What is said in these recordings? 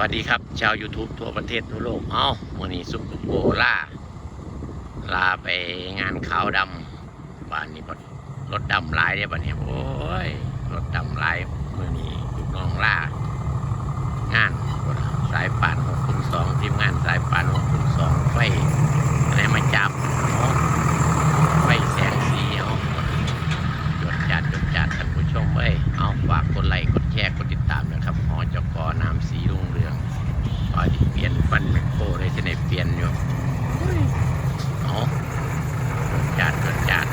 วัสดีครับ ชาว YouTube ทั่วประเทศทั่วโลก เอ้าวันนี้ซุปเปอร์โบล่า ลาไปงานขาวดำบ้านนี้รถดำลายเนี่ยบ้านนี้โอ้ย รถดำลายมื่อนี้ลูกน้องล่า งานสายป่านหกคุณสองทีมงานสายป่านหกคูณสองไฟอะไรมาจับเอาไฟแสงสีเอาจดจัดจดจัดท่านผู้ชมเว้ยเอาฝากกดไลค์กดแชร์กดติดตามนะครับหอจกน้ำสีรุ่งเรืองพอดีเปลี่ยนฟันแมคโครได้จะได้เปลี่ยนอยู่เอาจดจัดจดจัด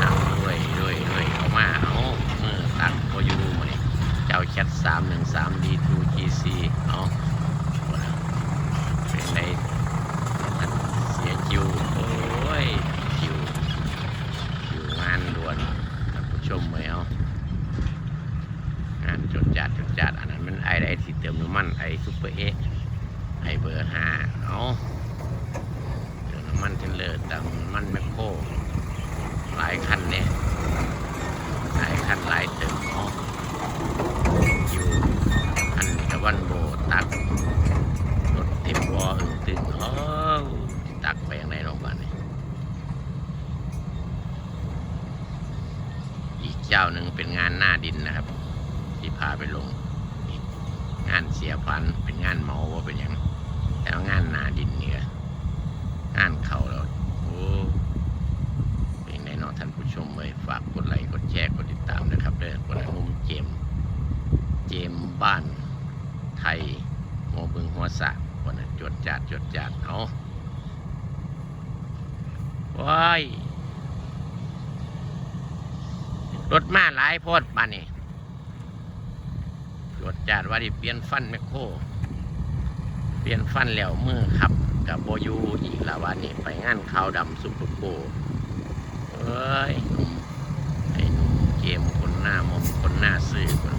นั่งด้วยด้วยด้วยเข้ามาเอามือตักโอยูมาเนี่ยเจ้า แชทสามหนึ่งสามดีทูจีซีเอาเป็นในเสียจิว โอ้ยจิวจิวงานด่วนท่านผู้ชมไหมเอางานจดจัดจดจัดอันนั้นมันไอ้ไอ้ที่เติมน้ำมันไอ้ซุปเปอร์เอไอ้เบอร์ห้าเอาเติมน้ำมันเทนเลอร์เติมน้ำมันแมคโครหลายคันเนี่ยหลายคันหลายคันตะวันโบตักรถเต็มวออึ่งตึงเออตักไปอย่างไรเนาะบ้านนี้อีก เจ้าหนึ่งเป็นงานหน้าดินนะครับ ที่พาไปลง งานเสียพันเป็นงานเมาว่าเป็นอย่างแต่ว่างานนาดินเนี่ยงานเขาเราโอ้เป็นในนอท่านผู้ชมเลยฝากกดไลค์กดแชร์กดติดตามนะครับเด้อคนละมุมเจมเจมบ้านไทยหัวบึงหัวสะคนน่ะจดจาดจดจาดเอาว้าย รถมาหลายโพดป่านนี้ตรวจาดว่าดิเปลี่ยนฟันแมคโครเปลี่ยนฟันแล้วมือขับกับโบยูอีกละวันนี้ไปงานขาวดำซุปเปอร์โบเอ้ยไอ้หนุ่มเกมคนหน้ามมคนหน้าซื่อคน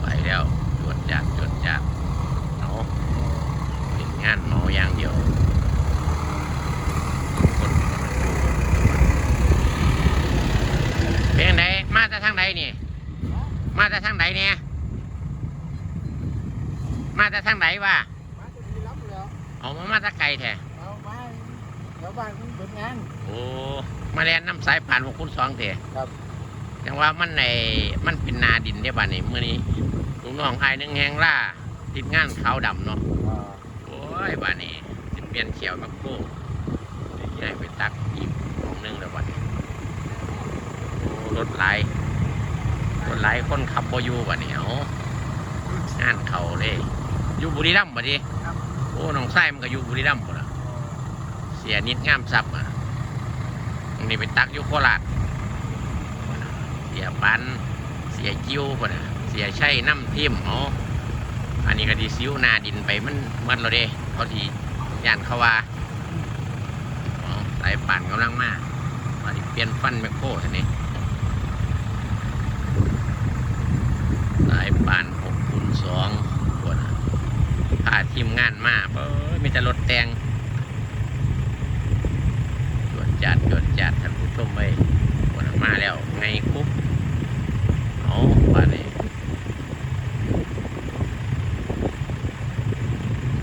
ไปแล้วตรวจจาดตรวจจาดเอาเป็นงานเมาอย่างเดียวคนเป็น ยังไงมาจากทางใดนี่ มาจากทางใดเนี่ยมาจากทางไหนวะมาจะมีรับแล้วเอามามาจากไกลแท้เอามาแถวบ้านมันเป็นงานโอ้มาแลนน้ำสายผ่านหกคูณสองเถอะครับยังว่ามันในมันเป็นนาดินเนี่ยบ้านนี้เมื่อนี้ลุงน้องไอ้ายหนึงแหงล่าติดงานขาวดำเนาะอ่าโอ้ยบ้านนี้จะเปลี่ยนเขียวมาโก้ใหญ่ไปตักอีกของหนึงแล้วบ้านนี้โอ้ รถไหลายรถไหลายคนขับโบอยูบ้านนี้เอางานเขาเลยอยู่บุรีรัมย์บ้านี้ครับโอ้น้องไส้มันก็อยู่บุรีรัมย์หมดละเสียนิดงามซับอะอันนี้ไปตักอยู่โคราชเสียปัน เสียจิ้วคนน่ะเสียใช่น้ำทิมอ๋ออันนี้ก็ดีซิวหนาดินไปมันหมัดเราเด้เขาทีย่านเขาว่าอ๋อสายปั่นกำลังมามาดิเปลี่ยนฟันแมคโครท่านี้สายปั่นหกคูณสองคนน่ะพาทีมงานมาเอ้ยมีแต่รถแต่งจวดจัดจวดจัดท่านผู้ชมไว้วันมาแล้วไงคุบเอาป่านนี้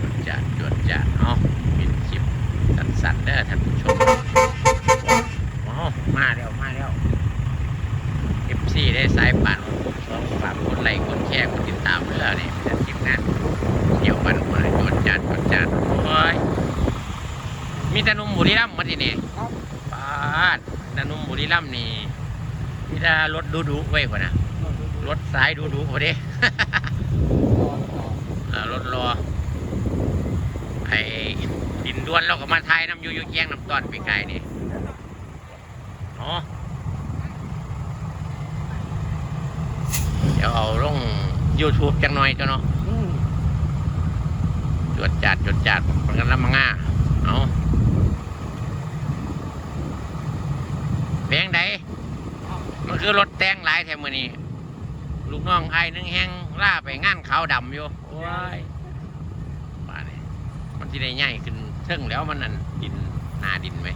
จวดจัดจวดจัดเอาปิดคลิปสั้นๆเด้อท่านผู้ชมเอามาแล้วมาแล้วเอฟซีได้สายป่านสองฝากกดไลค์กดแชร์กดติดตามเด้อนี่เป็นคลิปหน้า เดี๋ยวมันมาจดจัดจดจัดโอ้ยมี แต่หนุ่มบุรีรัมย์มาที่นี่ครับปาดแต่หนุ่มบุรีรัมย์นี่มีแต่รถดูดูๆไว้กว่านะรถสายดูดูพอดีเออรถรอไอ้ดินดวนเราก็มาทายน้ำอยูอยูแย่งน้ำตอนไปไกลนี่อ๋อเดี๋ยวเอาลง YouTube จังหน่อยเจ้าเนาะอืมจวดจัดจวดจัดมันกันละมังง่าเอาเพียงใดมัน คือรถแต่งหลายแถมมือนี้ลูกน้องไอ้นึงแห้งล่าไปงานขาวดำอยู่ว้ายป่านี่มันที่ได้ง่ายขึ้นเทิงแล้วมันนั่นดินหนาดินไหม